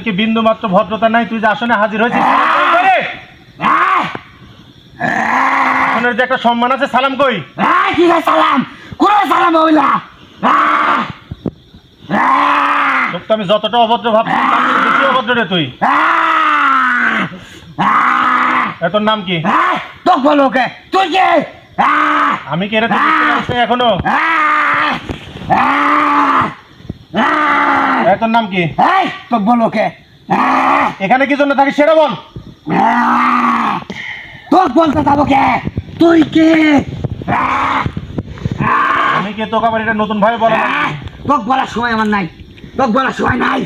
তোর কি বিন্দু মাত্র ভদ্রতা নাই তুই যে আসনে হাজির হয়েছিস আসনের যে একটা সম্মান আছে সালাম কই? সালাম? কোন সালাম হইলা তো আমি যতটা অভদ্র ভাবছি বেশি অভদ্র রে তুই। তোর নাম কি? তো বলো কে তুই কে? আমি কি বুঝতে এখনও? এ তোর নাম কি? তো বলো কে? এখানে কি জন্য থাকিস সেটা বল। তোর বলতে যাব কে? তুই কে? আমি কি তোকে আবার এটা নতুন ভাবে বলা? তোক বলার সময় আমার নাই। তোক বলার সময় নাই।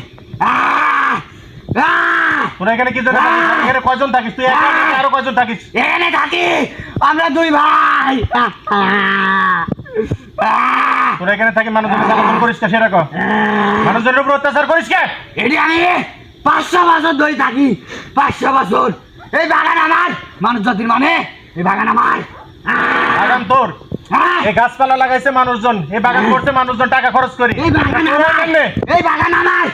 তোরা এখানে কি জন্য এখানে কয়জন থাকিস? তুই একা আরও কয়জন থাকিস? এখানে থাকি। আমরা দুই ভাই। তোরা এখানে থাকি মানুষজনের জ্বালাতন করিস কে সেটা কর মানুষজনের উপর অত্যাচার করিস কে? এটি আমি পাঁচশো বছর ধরে থাকি পাঁচশো বছর। এই বাগান আমার মানুষ জাতির মানে এই বাগান আমার। বাগান তোর? হ্যাঁ, এই গাছপালা লাগাইছে মানুষজন এই বাগান করছে মানুষজন টাকা খরচ করি। এই বাগান আমার এই বাগান আমার।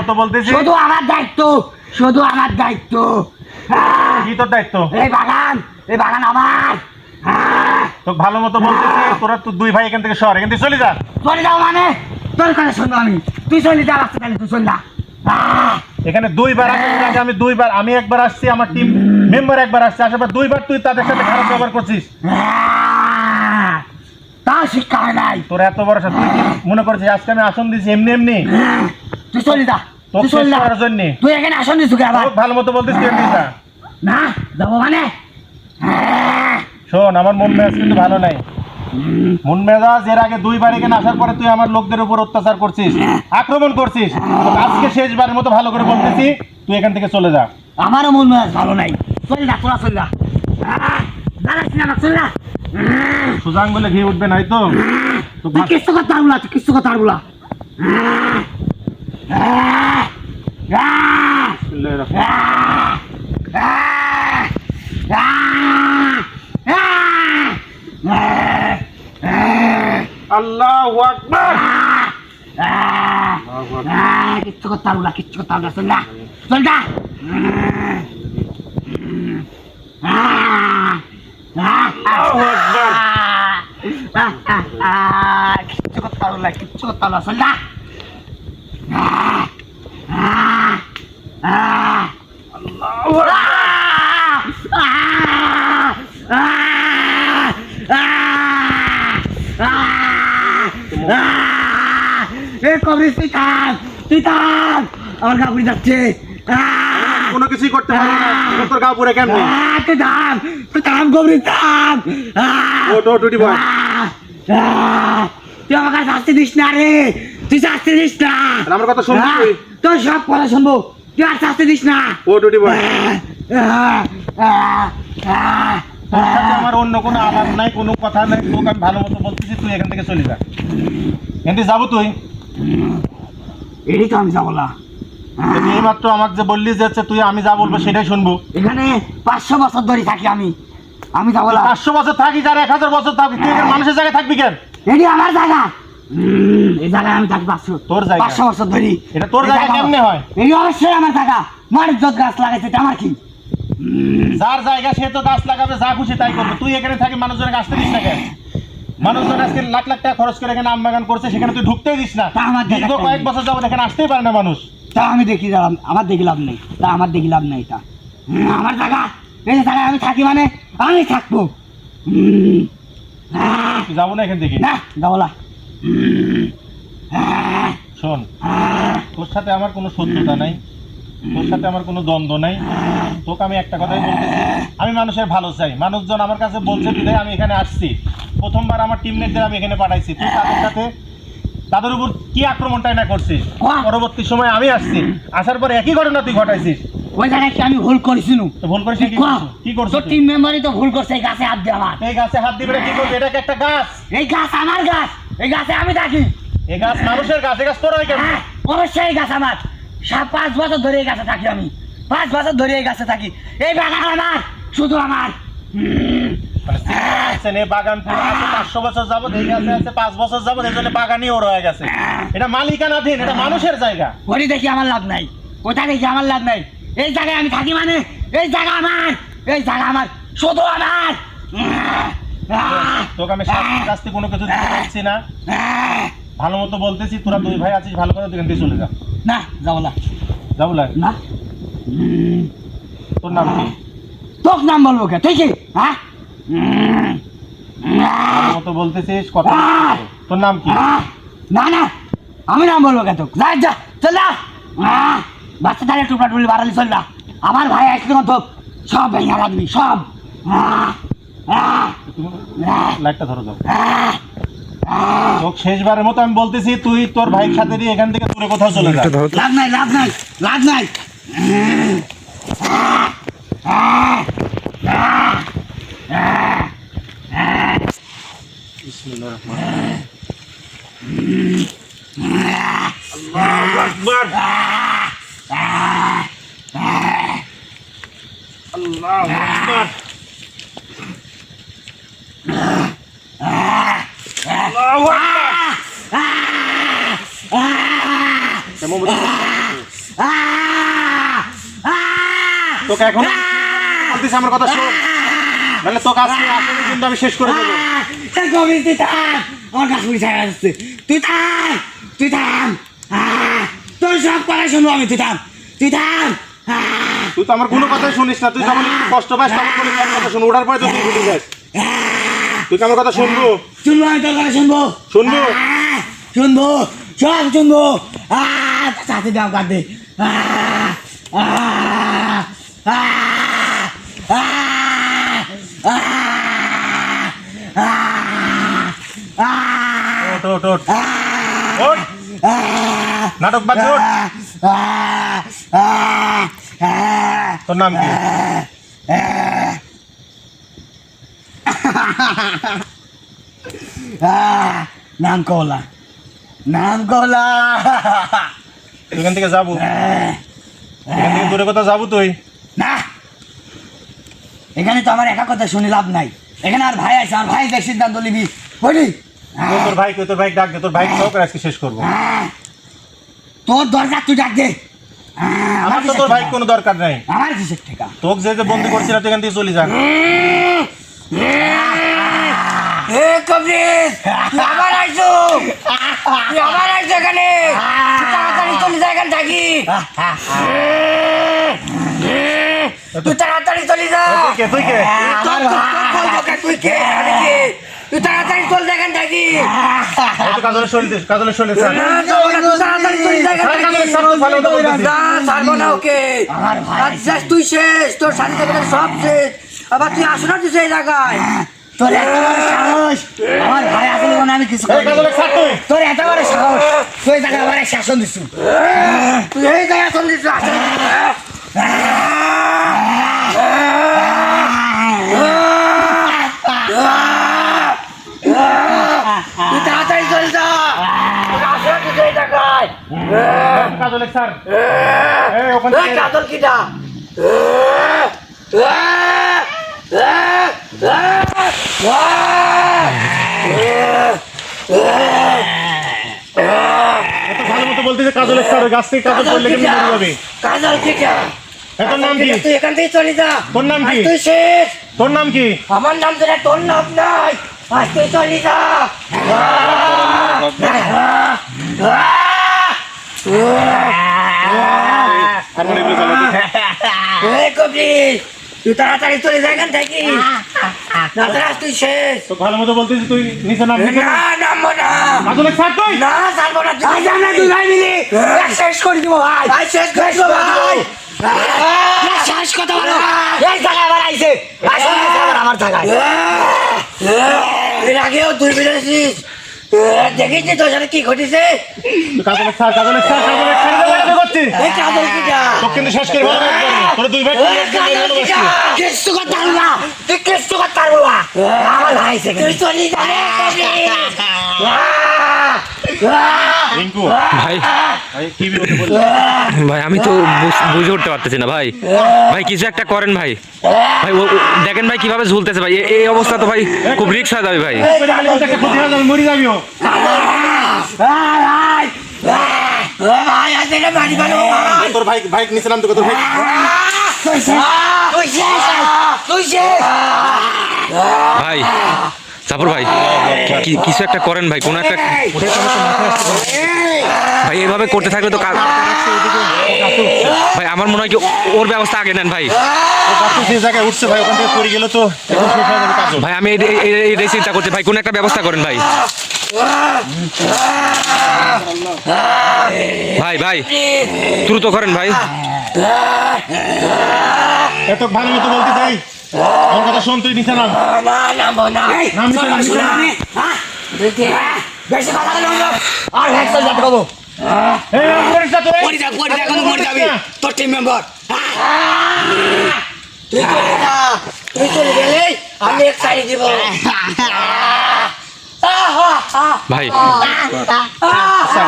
মতো বলতেছি। শুধু আমার দায়িত্ব শুধু আমার দায়িত্ব। হ্যাঁ, কি তোর দায়িত্ব? এই বাগান এই বাগান আমার। হ্যাঁ, তোকে ভালো মতো বলতেছি তোরা তো দুই ভাই এখান থেকে সর এখান থেকে চলে যা। চলে যাও মানে? তোর কথা শুনব আমি। তুই চলে যা রাস্তা তাহলে তুই চল যা। এখানে দুইবার আগে আমি দুইবার আমি একবার আসছি আমার টিম মেম্বার একবার আসছে আসার পর দুইবার তুই তাদের সাথে খারাপ ব্যবহার করছিস। আহ, তাও শিক্ষা নাই। তোর এত বড় তুই মনে করছিস আজকে আমি আসন দিছি এমনি এমনি? তুই চলে যা তুই চল যা। জন্যে। তুই এখানে আসন দিছু কে আবার। ভালো মতো বলতেছি তুই না যাব মানে? আহ, শোন আমার মন মেজাজ কিন্তু ভালো নাই। মন মেজাজ এর আগে দুইবার এখানে আসার পরে তুই আমার লোকদের উপর অত্যাচার করছিস আক্রমণ করছিস। আজকে শেষবারের মতো ভালো করে বলতেছি তুই এখান থেকে চলে যা। আমারও মন মেজাজ ভালো নাই। চলে যা তোরা চলে আহ, দাঁড়াস না চলে বলে ঘি উঠবে নাই তো? কিচ্ছু কথা না কিচ্ছু কথা না। আল্লাহ আকবার। কিচ্ছু করতে পারব না কিচ্ছু করতে পারব না চল না চল আহ, কিচ্ছু করতে পারব না কিচ্ছু করতে পারব না চল আল্লাহু আকবার। আহ, আহ, আহ, আহ, আহ, এ কবরিস তুই থাক তুই থাক আমার যাচ্ছে। কোনো কিছুই করতে পারব না। তোর গা কেমনি? তুই থাম থাম কবরিস থাম তো বয় শাস্তি দিস না রে। তুই শাস্তি দিস না। আমার কথা শুনবি তুই। তোর সব কথা শুনব। তুই আর শাস্তি দিস না। ও টুটি বয় আমার অন্য কোনো আলাপ নাই কোনো কথা নাই। তোকে আমি ভালো মতো বলতেছি তুই এখান থেকে চলে যা। এখান থেকে যাব তুই। এটাই তো আমি যাব না। তুই এইমাত্র আমাকে যে বললি যে তুই আমি যা বলব সেটাই শুনব। এখানে পাঁচশো বছর ধরে থাকি আমি। আমি যাব না। পাঁচশো বছর থাকিস আর এক হাজার বছর থাকবি তুই মানুষের জায়গায় থাকবি কেন? এটি আমার জায়গা। এই জায়গায় আমি থাকি পাঁচশো। তোর জায়গা? পাঁচশো বছর ধরে। এটা তোর জায়গা কেমনে হয়? এই অবশ্যই আমার জায়গা। মাটির যত গাছ লাগাইছে এটা আমার কি? যার জায়গা সে তো গাছ লাগাবে যা খুশি তাই করবে। তুই এখানে থাকি মানুষজনের গাছ দিস না কেন? মানুষজন আজকে লাখ লাখ টাকা খরচ করে এখানে আম বাগান করছে সেখানে তুই ঢুকতেই দিস না। তা আমার দীর্ঘ কেন? কয়েক বছর যাব এখানে আসতেই পারে না মানুষ। তা আমি দেখি যালাম আমার দেখি লাভ নেই তা আমার দেখি লাভ নেই তা। হুম, আমার জায়গা এই জায়গায় আমি থাকি মানে আমি থাকব। হুম, আহ, তুই যাব না এখান থেকে। না যাব না। হুম, আহ, শোন তোর সাথে আমার কোনো শত্রুতা নাই তোর সাথে আমার কোনো দ্বন্দ্ব নাই। তোকে আমি একটা কথাই বলতেছি আমি মানুষের ভালো চাই। মানুষজন আমার কাছে বলছে বিধায় আমি এখানে আসছি। প্রথমবার আমার টিমমেটদের আমি এখানে পাঠাইছি। তুই তাদের সাথে তাদের উপর কি আক্রমণটাই না করছিস। পরবর্তী সময় আমি আসছি। আসার পরে একই ঘটনা তুই ঘটাইছিস। ওই জায়গায় আমি ভুল করেছিল তো ভুল করিস কি করছিস? কি করছিস টিম মেম্বারই তো ভুল করছে এই গাছে হাত দিয়ে আমার। এই গাছে হাত দিবে কি করবি? এটা কি একটা গাছ? এই গাছ আমার গাছ। এই গাছে আমি থাকি। এই গাছ মানুষের গাছ এই গাছ তোর হয় কেন? হ্যাঁ, অবশ্যই এই গাছ আমার। সাত পাঁচ বছর ধরে এই গাছে থাকি আমি। পাঁচ বছর ধরে এই গাছে থাকি। এই বাগান আমার শুধু আমার। এই বাগান আছে পাঁচশো বছর যাব এই গাছে আছে পাঁচ বছর যাব এই জন্য বাগানই ওর হয়ে গেছে। এটা মালিকানাধীন এটা মানুষের জায়গা। দেখি আমার লাভ নাই। ওটা দেখি আমার লাভ নাই? এই জায়গায় আমি থাকি মানে? এই জায়গা আমার এই জায়গা আমার শুধু আমার। তোকে আমি শাস্তি শাস্তি কোনো কিছু দিতে পারছি না। আহ, ভালো মতো বলতেছি তোরা দুই ভাই আছিস ভালো করে এখান থেকে চলে যা। না যাব না। যা বলে না। হুম, তোর নাম কি? তোর নাম বলব কে? তুই কি? হ্যাঁ? মতো বলতেছিস কথা তোর নাম কি? না না আমি নাম বলব কে তোক? যা যা চল আহ, বাচ্চা তাহলে টুকরা টুকরি বাড়ালি চল না আমার ভাই আসলে তো সব ভেঙে লাগবি সব। লাইটটা ধরো আহ, আহ। শেষবারের মতো আমি বলতেছি তুই তোর ভাইয়ের সাথে নিয়ে এখান থেকে দূরে কোথাও চলে যা। লাভ নাই লাভ নাই লাভ নাই আল্লাহু আকবার আল্লাহু আকবার আল্লাহু আকবার মোমবাতি তোকে এখন বলতেছি আমার কথা শোন। নাহলে আজকে আসলে কিন্তু আমি শেষ করে দেবো। কবি তুই থাম। আমার পুড়ি ছাড়া যাচ্ছে। তুই থাম তুই থাম। তোর সব কথা শুনব আমি তুই থাম। তুই থাম। তুই তো আমার কোনো কথাই শুনিস না। তুই যখন একটু কষ্ট পাস তখন আমার কথা শুন ওঠার পরে তো তুই ভুলে যাস। তুই কি আমার কথা শুনব? শুনব আমি তোর কথা শুনব। শুনব? শুনব সব শুনব। আহ, সাথে দাও কাঁদে। আহ, আহ, নাটক বাদ তোর নাম কি? নাম কলা। নাম কলা। এখান থেকে যাব। এখান থেকে দূরে কোথাও যাব তুই। না। এখানে তো আমার একা কথা শুনে লাভ নাই। এখানে আর ভাই আছে আর ভাই দেখ সিদ্ধান্ত নিবি। বলি। তোর ভাই তোর ভাই ডাক দে তোর ভাই সব আজকে শেষ করব। তোর দরকার তুই ডাক দে। আমার তো তোর ভাই? কোনো দরকার নাই। আমার কিসের ঠেকা তোকে যে যে বন্দি করছিল তুই এখান থেকে চলে যা। এ কবির তুই আবার আইছো তুই আবার আইছো এখানে। তাড়াতাড়ি চলে যা এখান থাকি। তুই তাড়াতাড়ি চলে যা। তুই কে তুই কে? তোর তোর- তোর বলব কে, তুই কে? তুই তাড়াতাড়ি চল এই চলে স্যার শেষ তোর শান্তি সব শেষ। আবার তুই আসো না তুই সেই জায়গায়। তোর এত বড় সাহস। আমার ভাই আসলে কোনো আমি কিছু এই তোর এত বড় সাহস। তুই আমার শাসন দিচ্ছু তুই এই জায়গায় চলে দিস তুই তাড়াতাড়ি চলে যা। কাজলের স্যার। এই ওখান এই থেকে কাজল কিটা এত ভালো মতো বলতেছে কাজলের স্যার ওই গাছ থেকে কাজল পড়লে কেমনি মরে যাবে? কাজল কিটা এ, তোর নাম কি? তুই এখান থেকে চলে যা। তোর নাম কি? তুই শেষ। তোর নাম কি? আমার নাম তোরা তোর নাম নাই। আজ তুই চলে যা। তুই তাড়াতাড়ি চলে যা এখান থেকে। না তোরা তুই শেষ। ভালো মতো বলতেছিস তুই নিচে নাম না নামবো না। কাজলের স্যার তুই। না ছাড়বো না। তুই ভাই মিলে শেষ করে দিব ভাই ভাই শেষ করে দেবো ভাই এক কথা বলো এই জায়গায় আবার আইছে আসলে আবার আমার জায়গায় এর আগেও দুই বেড়েছিস দেখেছি তোর সাথে কি ঘটেছে কাজলের স্যার কাজলের স্যার কাজলের ছেড়ে করছিস এই কাজল কিটা তোকে কিন্তু শেষ করে ভালো তোর দুই ভাই কিচ্ছু করতে পারব না তুই কিচ্ছু করতে পারব না আমার ভাই তুই চলি রিঙ্কু ভাই। ভাই আমি তো বুঝ- বুঝে উঠতে পারতেছি না ভাই। ভাই কিছু একটা করেন ভাই। ভাই দেখেন ভাই কীভাবে ঝুলতেছে ভাই। এই অবস্থা তো ভাই খুব রিক্স হয়ে যাবে ভাই। যাবে মরি ভাই তোর ভাই ভাই নিচে নাম তোকে তোর ভাই? ভাই জাফর ভাই কিছু একটা করেন ভাই, কোন একটা ভাই, এভাবে করতে থাকলে তো ভাই, আমার মনে হয় কি ওর ব্যবস্থা আগে নেন ভাই। ভাই, আমি চিন্তা করছি, ভাই, কোন একটা ব্যবস্থা করেন ভাই। ভাই ভাই, দ্রুত করেন ভাই। এত ভালো বলতে চাই। আমার কথা শোন তুই নিচে নাম। না নামবো না। নাম নিচে নাম। বেশি কথা বলো। আর এই। তুই যা যা কোনো মরে যাবি? তোর টিম মেম্বার তুই চলে যা। তুই চলে গেলে আমি এক সাইড দিব। ভাই আচ্ছা,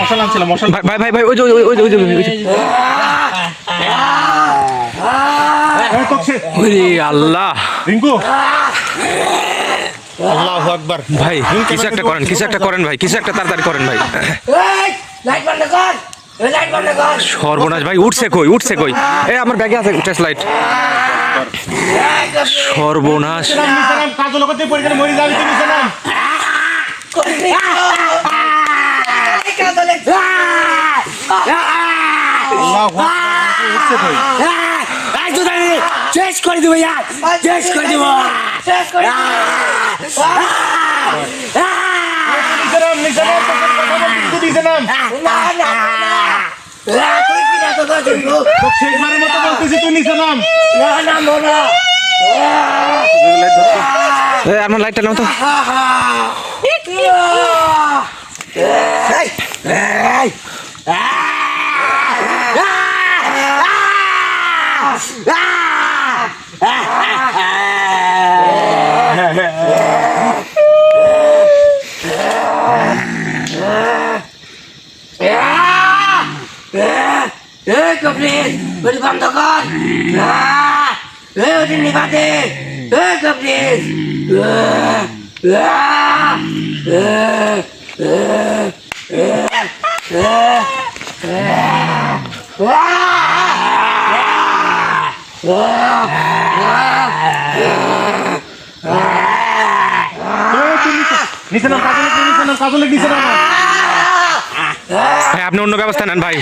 মশলা আনছিলাম মশলা ভাই ভাই ভাই ভাই ওই যে ওই যে ওই যে ওই যে ওরে আল্লাহ রিঙ্কু আল্লাহু আকবার ভাই কিছু একটা করেন কিছু একটা করেন ভাই কিছু একটা তাড়াতাড়ি করেন ভাই লাইট বন্ধ কর এই লাইট বন্ধ কর সর্বনাশ ভাই উঠছে কই উঠছে কই এ আমার ব্যাগে আছে টেস্ট লাইট সর্বনাশ শেষ করে দেবো ইয়ার শেষ করে দেবো শেষ করে না না না না শেষবারের মতো বলতেছি তুই নিচে নাম না না এই আমার লাইটটা নাও তো। এই কপিল বন্ধ কর। এই কপিল এই, নিচে- নাম কাজলে নিচে নাম কাজলে নিচে নাম ভাই আপনি অন্য ব্যবস্থা নেন ভাই।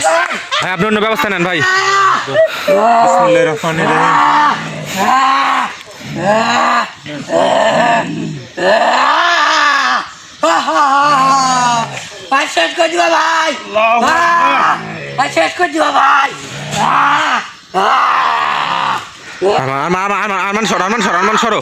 ভাই আপনি অন্য ব্যবস্থা নেন ভাই। রহমানির রহিম। আর শেষ করে দিবা ভাই। আর শেষ করে দিবা ভাই আমার আমার আরমান সরো আরমান সরো আরমান সরো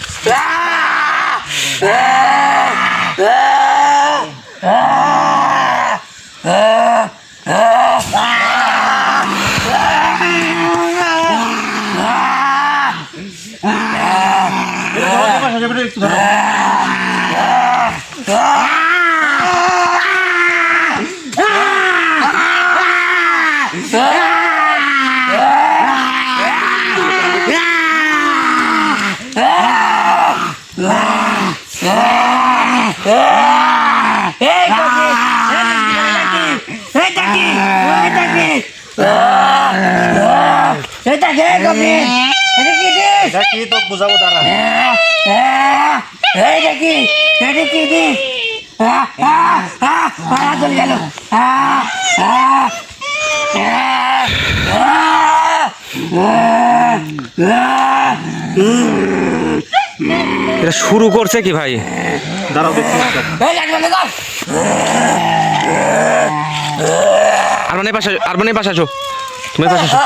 দেখি এটা কি দিস তো বুঝাবো দাঁড়া এই দেখি এটা কি দিস চলে গেল। এটা শুরু করছে কি ভাই? দাঁড়াও দেখছি এই লাগবে না কর আরমানের পাশে আরমানের পাশে আসো। আসো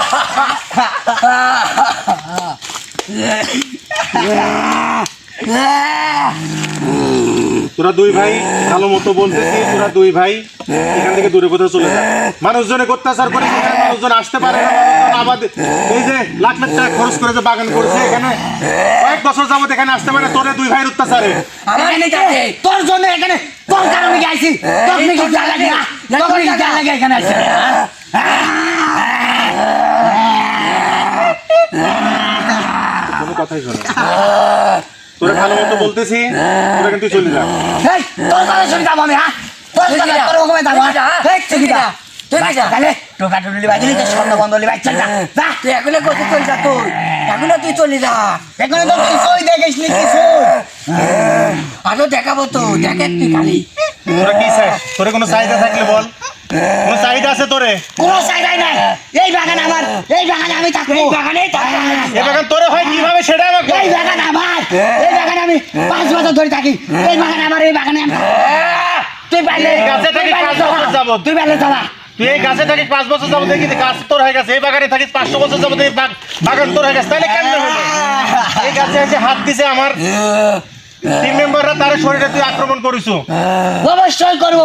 Ah! তোরা দুই ভাই ভালো মতো বলতেছি তোরা দুই ভাই এখান থেকে দূরে কোথাও চলে যা। মানুষজনে অত্যাচার করে এখানে মানুষজন আসতে পারে না মানুষজন আবার এই যে লাখ লাখ টাকা খরচ করে যে বাগান করছে এখানে কয়েক বছর যাবত এখানে আসতে পারে তোরে দুই ভাইয়ের অত্যাচারে। আমার এখানে কাছে তোর জন্য এখানে তোর কারণে আইছি। তোর নাকি যা লাগে তোর নাকি যা লাগে এখানে আইছি কোনো কথাই শোনো তোরা ভালো মতো বলতেছি তোরা কিন্তু চলে যা তোর কথা শুনে যাব আমি হ্যাঁ তোর কথা। তোর ওখানে যা। হ্যাঁ ঠিক ঠিক যা তুই যা। তাহলে টোকা টুলি বাজিলি তো স্বর্ণ বন্ধ লিবাই চল যা। যা তুই এখনও কোথায় চলে যা তুই। এখনও তুই চলে যা। এখানে তো কিছুই দেখিস নি কিছু আরও দেখাবো তো দেখেন তুই খালি। তোরা কি চাস তোরে কোনো চাহিদা থাকলে বল। কোনো চাহিদা আছে তোরে? কোনো চাইদাই নাই। এই বাগান আমার এই বাগানে আমি থাকব। এই বাগানেই থাকব আমি। এ বাগান তোরে হয় কীভাবে সেটা আমাকে এই বাগান আমার এই বাগানে আমি পাঁচ বছর ধরে থাকি। এই বাগান আমার এই বাগানে আমি তুই পারলে গাছে তুই থাকি পারলে পাঁচ বছর চালা। তুই পারলে চালা। তুই এই গাছে থাকিস পাঁচ বছর যাব দেখি গাছ তোর হয়ে গেছে এই বাগানে থাকিস পাঁচশো বছর যাব বাগ- বাগান তোর হয়ে গেছে। তাহলে কেমন হলো এই গাছে এসে হাত দিছে আমার টিম মেম্বাররা তার শরীরে তুই আক্রমণ করিস। অবশ্যই করব।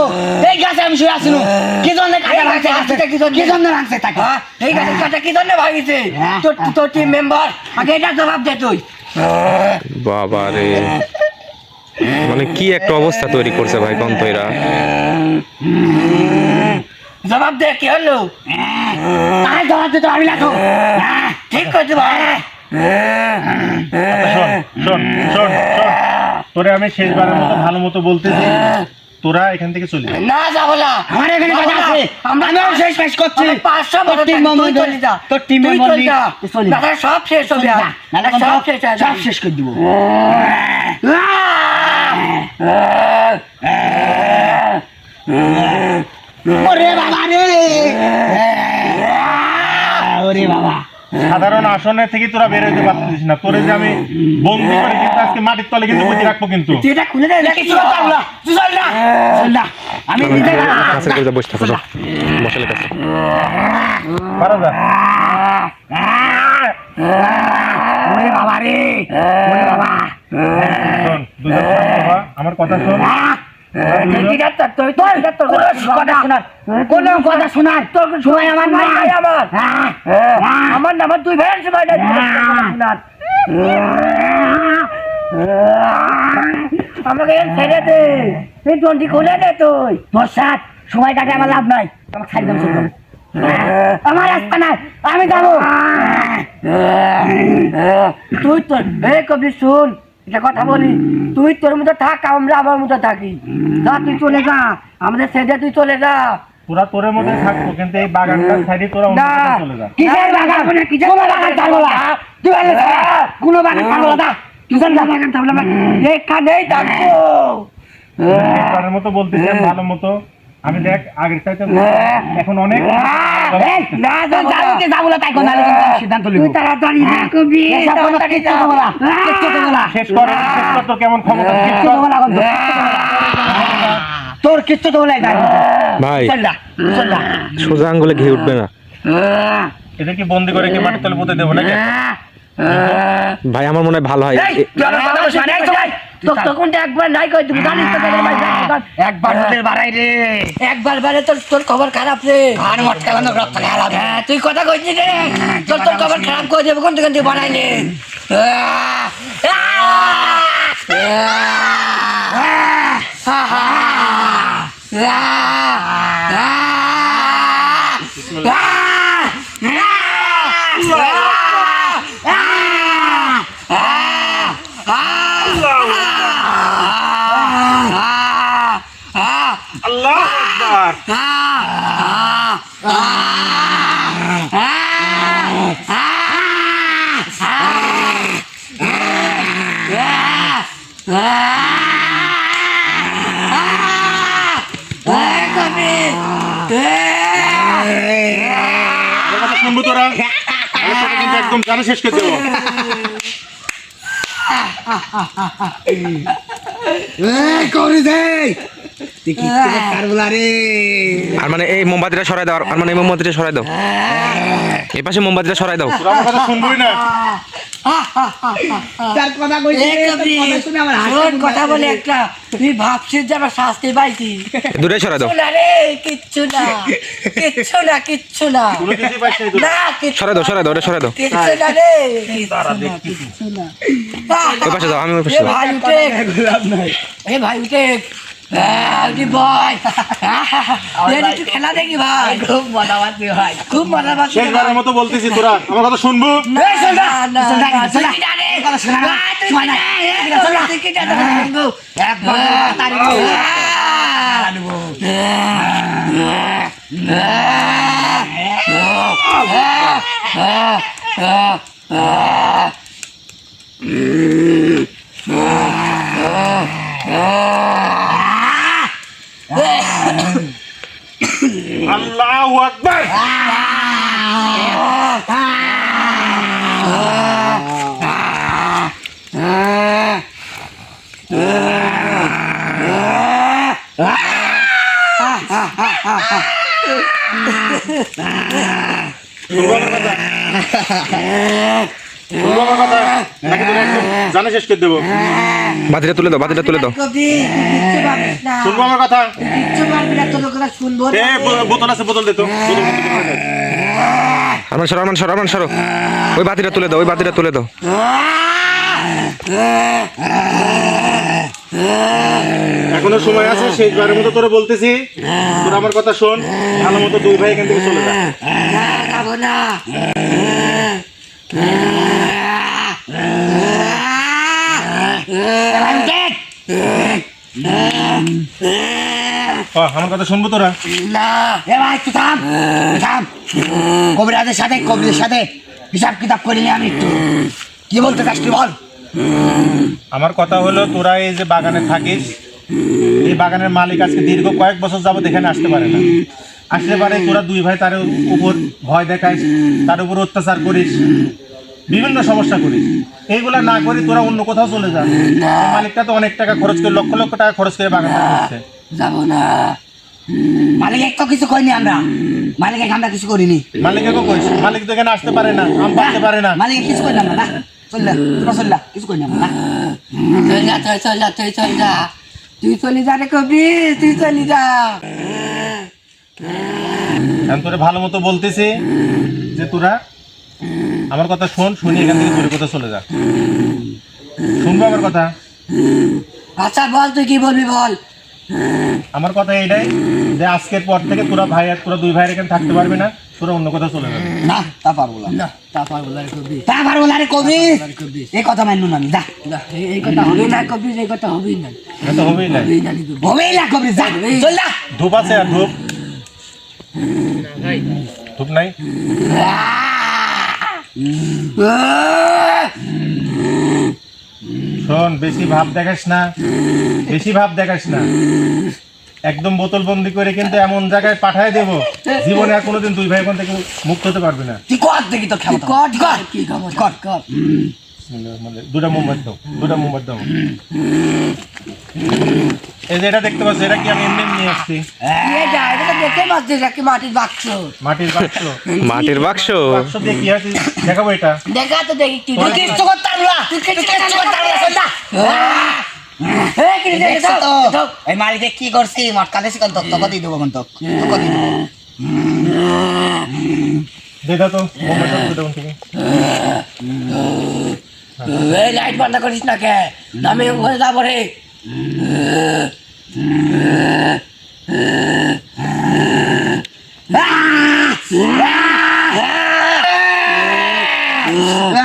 এই গাছে আমি শুয়ে আসিনু কি জন্য কাটা এই লাগছে গাছে গাছে? কি জন্য? কি জন্য লাগছে তাকে? হ্যাঁ, এই গাছের কাটা কি জন্য ভাগিছে হ্যাঁ। তোর তোর টিম মেম্বার আগে এটা জবাব দে তুই। বাবা রে। মানে কি একটা অবস্থা তৈরি করছে ভাই কন্ত এরা জবাব দে কি হলো? তাই জবাব দিতে পারবি না তো। হ্যাঁ, ঠিক করছে ভাই। শোন শোন শোন শোন। তোরে আমি শেষবারের মতো ভালো মতো বলতেছি। তোরা এখান থেকে চলে যা। না যাব না। আমার এখানে কথা আছে। আমরা আমিও শেষ পেশ করছি। আমরা পাঁচশো তোর বছর টিম তুই চলে যা। তোর টিম মেম্বার চলে যা। দাদা সব শেষ হবে। নাহলে সব শেষ হয়ে সব শেষ করে দিব। ওরে বাবা রে। ওরে বাবা। সাধারণ আসনে থেকে তোরা বের হইতে পারতিস না। তোরে যে আমি বন্দি করে কিন্তু আজকে মাটির তলে কিন্তু পুঁতে রাখব কিন্তু। এটা খুলে দে দেখি চল না চল না। চল না আমি নিজে কাছে করে বসে থাকো মশালের কাছে পারো যা। ওরে বাবা রে ওরে বাবা। শোন দুজন শান্ত হ, আমার কথা শোন। তুই? তুই তুই সময় আমার আমার। হ্যাঁ, নাম তুই সময় আমাকে ছেড়ে দে। দন্ডি খুলে দে তুই। তোর সাথ সময় কাটে আমার লাভ নাই। দাম আমার রাস্তা নাই আমি যাব। তুই তো এই কবি শুন। এটা কথা বলি তুই তোর মতো থাক আমরা আমার মতো থাকি। যা তুই চলে যা আমাদের ছেড়ে তুই চলে যা। তোরা তোরের মধ্যে থাকব কিন্তু এই বাগানটার সাইডে তোরা অন্য চলে যা। কিসের বাগান? কিসের বাগান? না। তুই কোনো বাগান না। বাগান থাকলে এখানেই থাকব। মতো বলতেছি আমি ভালো মতো আমি দেখ আগের চাইতে এখন অনেক তো তোর কেমন ক্ষমতা? শেষ কিচ্ছু গাড়ি ভাই। চল না চল না সোজা আঙ্গুলে ঘি উঠবে না। এদেরকে বন্দি করে কি মাটির তলে পুঁতে দেবো নাকি? ভাই আমার মনে হয় ভালো হয়। একবার নাই কই তুমি জানিস তো। একবার তোদের বাড়াই রে। একবার বারে তোর তোর খবর খারাপ রে। আর মটকালানো রক্ত খেলা হ্যাঁ তুই কথা কইছিস রে। তোর তোর খবর খারাপ করে দেবো? কোন থেকে তুই বানাইলে আল্লাহ তোর একদম জানা শেষ করে দেবো। এই করে দে আর মানে এই মোমবাতিটা সরাই দাও আর- মানে এই মোমবাতিটা সরাই দাও। এই পাশে মোমবাতিটা সরাই দাও। কথা রে, বলে রে। একটা তুই ভাবছিস যে আমরা শাস্তি পাইছি? দূরে সরাই দাও। রে কিচ্ছু না না না। না দাও সরাই দাও ওটা সরাই দাও। কিচ্ছু না রে কিচ্ছু না ওই পাশে দাও আমি ওই পাশে এ দাও ভাই উঠে। এ ভাই উঠে। বয় একটু খেলা দেখি ভাই খুব মজা পাচ্ছি ভাই খুব মজা পাচ্ছি শেষবারের মতো বলতেছি তোরা আমার কথা শুনব এই শোন না, না, শোন না, না, শোন না। তুই কি জানিস? এই কথা শোনা না। না, তুই শোনা শুনব আমার কথা শুনব আমার কথা নাকি তোরা একদম জানে শেষ করে দেবো বাতিটা তুলে দাও বাতিটা তুলে দাও। শুনব আমার কথা। এ ব- বোতল আছে বোতল দে তো বোতল বন্ধ করে দে। আরমান সরো আরমান সরো আরমান সরো ওই বাতিটা তুলে দাও ওই বাতিটা তুলে দাও এখনও সময় আছে শেষবারের মতো তোরা বলতেছি তোরা আমার কথা শোন ভালো মতো দুই ভাই এখান থেকে চলে যা যাব না। ও, আমার কথা শুনব তোরা? না, এ ভাই তুই থাম থাম। কবিরাজের সাথে কবিরের সাথে হিসাব কিতাব করিনি আমি একটু কি বলতে চাস তুই বল। আমার কথা হলো তোরা এই যে বাগানে থাকিস এই বাগানের মালিক আজকে দীর্ঘ কয়েক বছর যাবত এখানে আসতে পারে না। আসতে পারে তোরা দুই ভাই তার উপর ভয় দেখাইস তার উপর অত্যাচার করিস বিভিন্ন সমস্যা করিস। এইগুলা না করে তোরা অন্য কোথাও চলে যা। মালিকটা তো অনেক টাকা খরচ করে লক্ষ লক্ষ টাকা খরচ করে বাগান করছে। যাব না। মালিক এক তো কিছু করিনি আমরা। মালিক এক আমরা কিছু করিনি। মালিককে কইস মালিক তো এখানে আসতে পারে না আম পারতে পারে না। মালিক কিছু করি না আমরা না। চললা তোরা চললা কিছু করি না আমরা না। চল যা, তুই চল যা, তুই চল যা। তুই চলি যা রে কবি তুই চলি যা। আমি তোরে ভালো মতো বলতেছি যে তোরা আমার কথা শোন শুনি এখান থেকে তোর কথা চলে যা। শুনব আমার কথা? আচ্ছা বল তুই কি বলবি বল। আমার কথা এইটাই যে আজকের পর থেকে তোরা ভাই আর তোরা দুই ভাইয়ের এখানে থাকতে পারবে না তোরা অন্য কথা চলে যাবে। না তা পারব না। না তা পারব না রে কবি। তা পারব না রে কবি। এই কথা মানলু না যা। না, এই- কথা হবে না। কবি এই কথা হবেই না। এটা তো হবেই না। হবেই না কবি। হবেই না। যা। চললা ধূপ আছে আর ধূপ। ধূপ নাই? শোন বেশি ভাব দেখাস না। বেশি ভাব দেখাস না। একদম বোতল বন্দি করে কিন্তু এমন জায়গায় পাঠায় দেব জীবনে আর কোনোদিন দুই ভাই বোন থেকে মুক্ত হতে পারবে না। তুই কর দেখি তো ক্ষমতা। কর কর। কি কর। কর। দুটা মোমবাতি দাও দুটা মোমবাতি দাও। এই যে এটা দেখতে পাচ্ছ এটা কি আমি এমনি এমনি নিয়ে আসছি? এ এটা দেখতে পাচ্ছিস এটা কি মাটির বাক্স? মাটির বাক্স। মাটির বাক্স? বাক্স দিয়ে কি আছে? দেখাবো এটা। দেখা তো দেখি কি তুই করতে তুই করতে না। এই মালিকে কি করছি? মটকা তোকে দিয়ে দেবো কিন্তু তোকে দিয়ে দেবো। দেখা তো মোমবাতি দাও দুটো থেকে লাইট বন্ধ করিস না কে? আমি ওখানে যাব রে। ভাই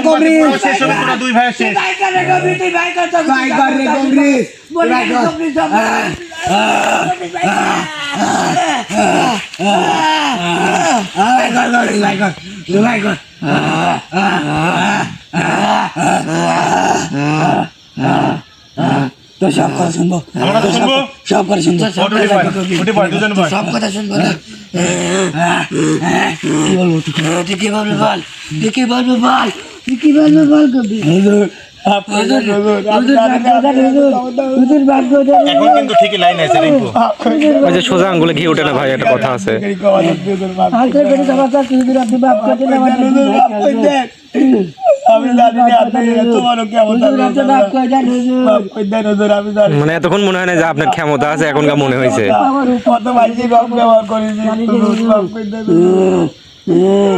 গবরি ভাই ভাই কর তো সব কথা শুনব। সব কথা শুনব। সব কথা শুনব কি বলব তুই কি বলব বল তুই কি বলব বল তুই কি বলব বল কবি হুজুর হুজুর হুজুর হুজুর ভাগ্য এখন কিন্তু ঠিকই লাইন আছে রিঙ্কু ওই যে সোজা আঙ্গুলে ঘি ওঠে না ভাই একটা কথা আছে মানে এতক্ষণ মনে হয় না যে আপনার ক্ষমতা আছে এখনকার মনে হয়েছে।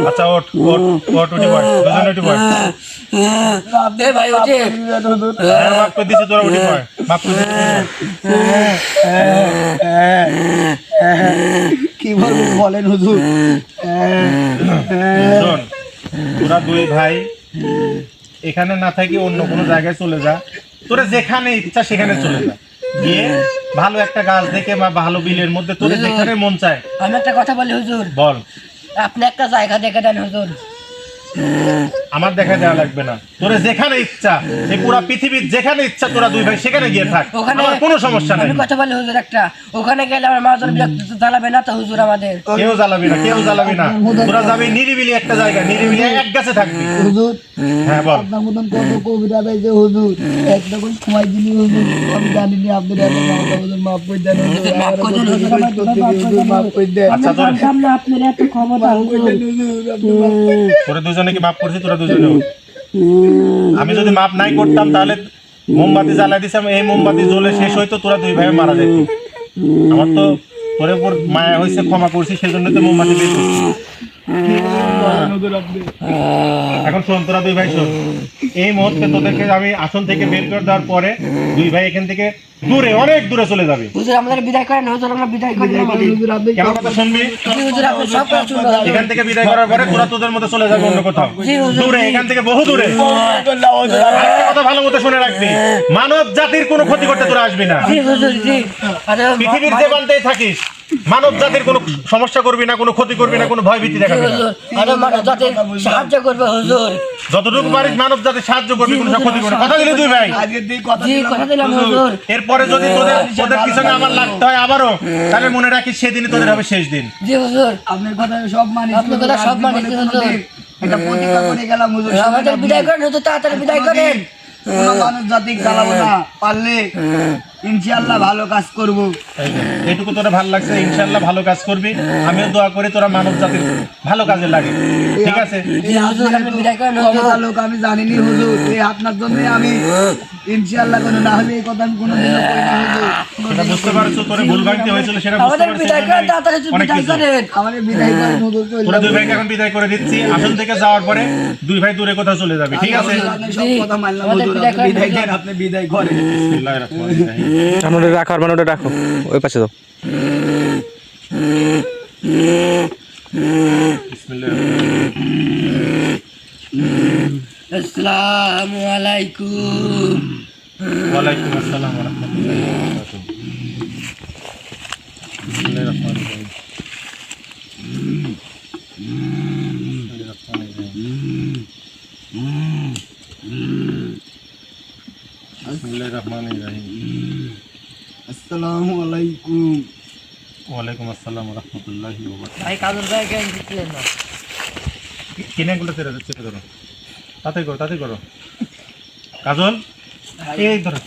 আচ্ছা ওঠ ওঠ ওঠ উঠে পড় দুজন উঠে পড়। এ ভাই ওঠে হ্যাঁ, মাফ করে দিছি তোরা উঠে পড় মাফ করে কি বলব বলেন হুজুর? শোন তোরা দুই ভাই এখানে না থাকি অন্য কোনো জায়গায় চলে যা। তোরা যেখানে ইচ্ছা সেখানে চলে যা। গিয়ে ভালো একটা গাছ দেখে বা ভালো বিলের মধ্যে তোরা যেখানে মন চায়। আমি একটা কথা বলি হুজুর। বল। আপনি একটা জায়গা দেখে দেন হুজুর। আমার দেখা দেওয়া লাগবে না। তোরা যেখানে ইচ্ছা এই পুরা পৃথিবীর যেখানে ইচ্ছা তোরা দুই ভাই সেখানে গিয়ে থাক। ওখানে আমার কোনো সমস্যা নাই। কথা বলি হুজুর একটা। ওখানে গেলে আমার মাজন বিরক্ত জ্বালাবে না তো হুজুর আমাদের। কেউ জ্বালাবি না কেউ জ্বালাবি না। তোরা যাবি নিরিবিলি একটা জায়গা নিরিবিলি এক গাছে থাকবি। হুজুর। হ্যাঁ বল। আপনার মতন কত কবিতা পেয়েছে হুজুর। একটা করে সময় দিলি হুজুর। আমি জানি না আপনি এত মাথা হুজুর মাফ করে দেন হুজুর। মাফ করে দেন, হুজুর, হুজুর। মাফ করে দেন আচ্ছা তোর সামনে আপনার এত ক্ষমতা হুজুর। হুজুর তোরা দুজনে কি মাফ করছি তোরা দুজনে আমি যদি মাপ নাই করতাম, তাহলে মোমবাতি জ্বালাই দিছিলাম এই মোমবাতি জ্বলে শেষ হইতো তোরা দুই ভাই মারা যেত। আমার তো তোর উপর মায়া হয়েছে ক্ষমা করছি সেই জন্য তো মোমবাতি বের এখন শোন তোরা দুই ভাই শোন। এই মুহূর্তে তোদেরকে আমি আসন থেকে বের করে দেওয়ার পরে দুই ভাই এখান থেকে দূরে অনেক দূরে চলে যাবে। হুজুর আমাদের বিদায় করেন হুজুর আমরা বিদায় করি কেমন কথা শুনবি? হুজুর আপনি সব কথা শুনব এখান থেকে বিদায় করার পরে তোরা তোদের মতো চলে যাবে অন্য কোথাও। দূরে এখান থেকে বহু দূরে। কথা ভালো মতো শুনে রাখবি। মানব জাতির কোনো ক্ষতি করতে তোরা আসবি না। জি হুজুর জি। আরে পৃথিবীর যে প্রান্তেই থাকিস মানব জাতির কোনো সমস্যা করবি না কোনো ক্ষতি করবি না কোনো ভয় ভীতি দেখাবি না। হুজুর আরে মানে যাতে সাহায্য করবে হুজুর। যতটুকু পারিস মানব জাতির সাহায্য করবি কোনো ক্ষতি করবি কথা দিলি তুই ভাই। কথা জি কথা দিলাম হুজুর এরপরে যদি তোদের তোদের পিছনে আমার লাগতে হয় আবারও তাহলে মনে রাখিস সেদিনই তোদের হবে শেষ দিন। জি হুজুর। আপনার কথা সব মানি আপনার কথা সব মানি, হুজুর। এটা প্রতিজ্ঞা করে গেলাম হুজুর। আমাদের বিদায় করেন হুজুর তাড়াতাড়ি বিদায় করেন। মানুষ জাতি জ্বালাবো না পারলে ইনশাআল্লাহ ভালো কাজ করব। এই তোরা ভালো লাগছে ইনশাল্লাহ ভালো কাজ করবি। আমিও দোয়া করি তোরা মানব জাতির ভালো কাজে লাগে। ঠিক আছে? জি হুজুর আপনি বিদায় করেন হুজুর। ক্ষমতা লোক আমি জানিনি হুজুর। এই আপনার জন্য আমি ইনশাআল্লাহ কোনো না হলে এই কথা আমি কোনোদিনও করি সেটা বুঝতে পারছ তোর ভুল ভাঙতে হয়েছিল সেটা বুঝতে আমাদের বিদায় করেন তাড়াতাড়ি বিদায় করেন আমার বিদায় করেন হুজুর তোরা দুই ভাইকে এখন বিদায় করে দিচ্ছি আসন থেকে যাওয়ার পরে দুই ভাই দূরে কোথাও চলে যাবে ঠিক আছে? সব কথা মানলাম বিদায়। দেন আপনি বিদায় করেন। আমরা রাখার মানে ওটা রাখো ওই পাশে দাও। বিসমিল্লাহির রহমানির রহিম। আসসালামু আলাইকুম। ওয়ালাইকুম আসসালাম ওয়া রাহমাতুল্লাহি ওয়া বারাকাতুহু। বিসমিল্লাহির রহমানির রহিম। বিসমিল্লাহির রহমানির রহিম। বিসমিল্লাহির রহমানির রহিম। আসসালামু আলাইকুম। ওয়ালাইকুম আসসালাম ওয়া রাহমাতুল্লাহি ভাই কাজল ভাই কেন দিচ্ছিলেন না চেপে চেপে ধরো তাতে করো তাতে করো। কাজল? এই ধরো।